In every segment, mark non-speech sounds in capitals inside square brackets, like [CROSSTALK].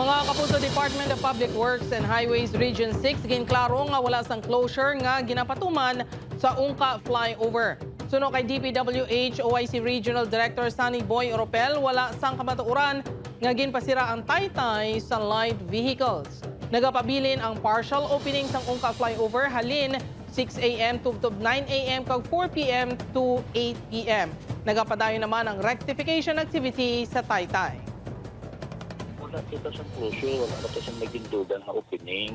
Mga kapuso Department of Public Works and Highways Region 6 ginklaro nga wala sang closure nga ginapatuman sa Ungka flyover. Suno kay DPWH OIC Regional Director Sunny Boy Oropel, wala sang kamatuuran nga ginpasira ang taytay sa light vehicles. Nagapabilin ang partial opening sang Ungka flyover halin 6 a.m. to 9 a.m. kag 4 p.m. to 8 p.m. Nagapadayon naman ang rectification activity sa taytay. Wala kita sa closure, wala kita sa naging dudan na opening.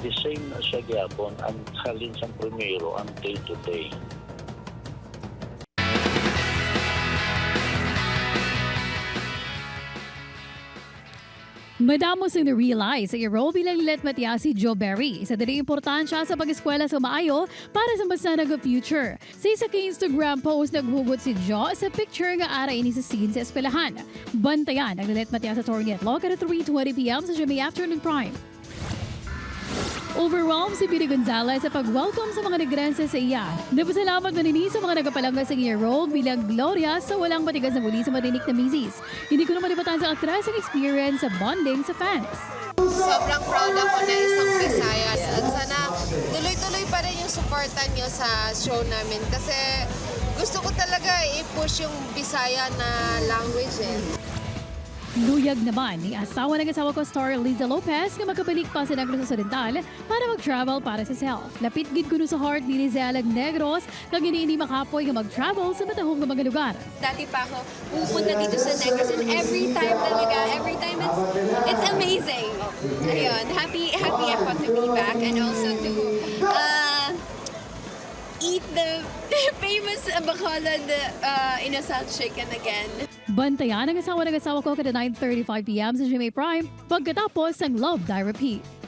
The same na siya gyapon ang halin sa primero until today. Madamo sing na-realize sa role bilang Let Matiasi Joe Berry. Isa din importansya sa pag-eskwela sa maayo para sa bansa ng future. Sa isa kay Instagram post, naghugot si Joe sa picture nga ara ini sa scene sa eskwelahan. Bantayan ang Let Matiasi attorney at Law at 3.20pm sa Jimmy Afternoon Prime. Overwhelmed si Piri Gonzalez sa pag-welcome sa mga negrense sa iya. Napasalamat na nini sa mga nagapalangga sa iya role bilang Gloria sa walang matigas na muli sa matinik na misis. Hindi ko na malipatan sa actress ang experience sa bonding sa fans. Sobrang proud ako na isang Bisaya. At sana tuloy-tuloy pa rin yung suporta nyo sa show namin. Kasi gusto ko talaga i-push yung Bisaya na language eh. Luyag naman ni asawa ng asawa ko star Liza Lopez nga magkabalik pa sa Negros Occidental para mag-travel para sa self. Lapit gid kuno sa heart ni Lizelle Negros kag hindi makapoy nga mag-travel sa matahong mga lugar. dati pa ako pupunta dito sa Negros and every time talaga, every time it's it's amazing. Ayun, happy happy ako to be back and also eat the [LAUGHS] famous Bacolod uh, inasal chicken again. Bantayan ang asawa ng asawa ko kada 9.35pm sa GMA Prime pagkatapos ng Love Die Repeat.